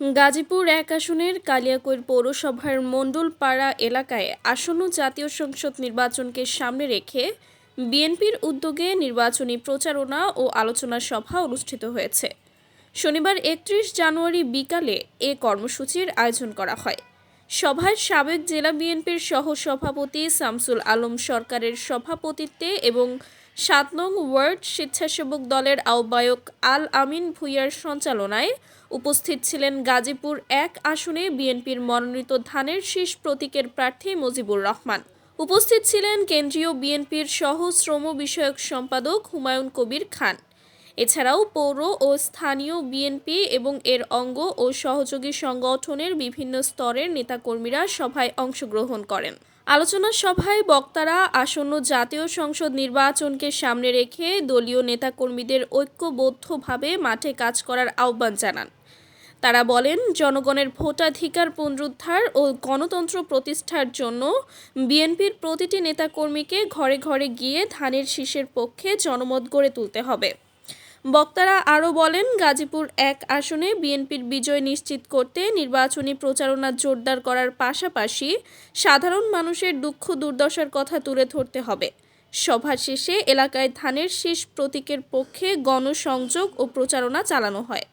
গাজীপুর এক আসনের কালিয়াকৈর পৌরসভার মণ্ডলপাড়া এলাকায় আসন্ন জাতীয় সংসদ নির্বাচনকে সামনে রেখে বিএনপির উদ্যোগে নির্বাচনী প্রচারণা ও আলোচনা সভা অনুষ্ঠিত হয়েছে। শনিবার একত্রিশ জানুয়ারি বিকালে এ কর্মসূচির আয়োজন করা হয়। সভায় সাবেক জেলা বিএনপির সহ সভাপতি শামসুল আলম সরকারের সভাপতিত্বে এবং সাত নং ওয়ার্ড স্বেচ্ছাসেবক দলের আহ্বায়ক আল আমিন ভুইয়ার সঞ্চালনায় উপস্থিত ছিলেন গাজীপুর এক আসনে বিএনপির মনোনীত ধানের শীষ প্রতীকের প্রার্থী মুজিবুর রহমান। উপস্থিত ছিলেন কেন্দ্রীয় বিএনপির সহ শ্রম বিষয়ক সম্পাদক হুমায়ুন কবির খান। এছাড়াও পৌর ও স্থানীয় বিএনপি এবং এর অঙ্গ ও সহযোগী সংগঠনের বিভিন্ন স্তরের নেতাকর্মীরা সভায় অংশগ্রহণ করেন। আলোচনা সভায় বক্তারা আসন্ন জাতীয় সংসদ নির্বাচনকে সামনে রেখে দলীয় নেতাকর্মীদের ঐক্যবদ্ধভাবে মাঠে কাজ করার আহ্বান জানান। তারা বলেন, জনগণের ভোটাধিকার পুনরুদ্ধার ও গণতন্ত্র প্রতিষ্ঠার জন্য বিএনপির প্রতিটি নেতাকর্মীকে ঘরে ঘরে গিয়ে ধানের শীষের পক্ষে জনমত গড়ে তুলতে হবে। বক্তারা আরও বলেন, গাজীপুর এক আসনে বিএনপির বিজয় নিশ্চিত করতে নির্বাচনী প্রচারণা জোরদার করার পাশাপাশি সাধারণ মানুষের দুঃখ দুর্দশার কথা তুলে ধরতে হবে। সভা শেষে এলাকায় ধানের শীষ প্রতীকের পক্ষে গণসংযোগ ও প্রচারণা চালানো হয়।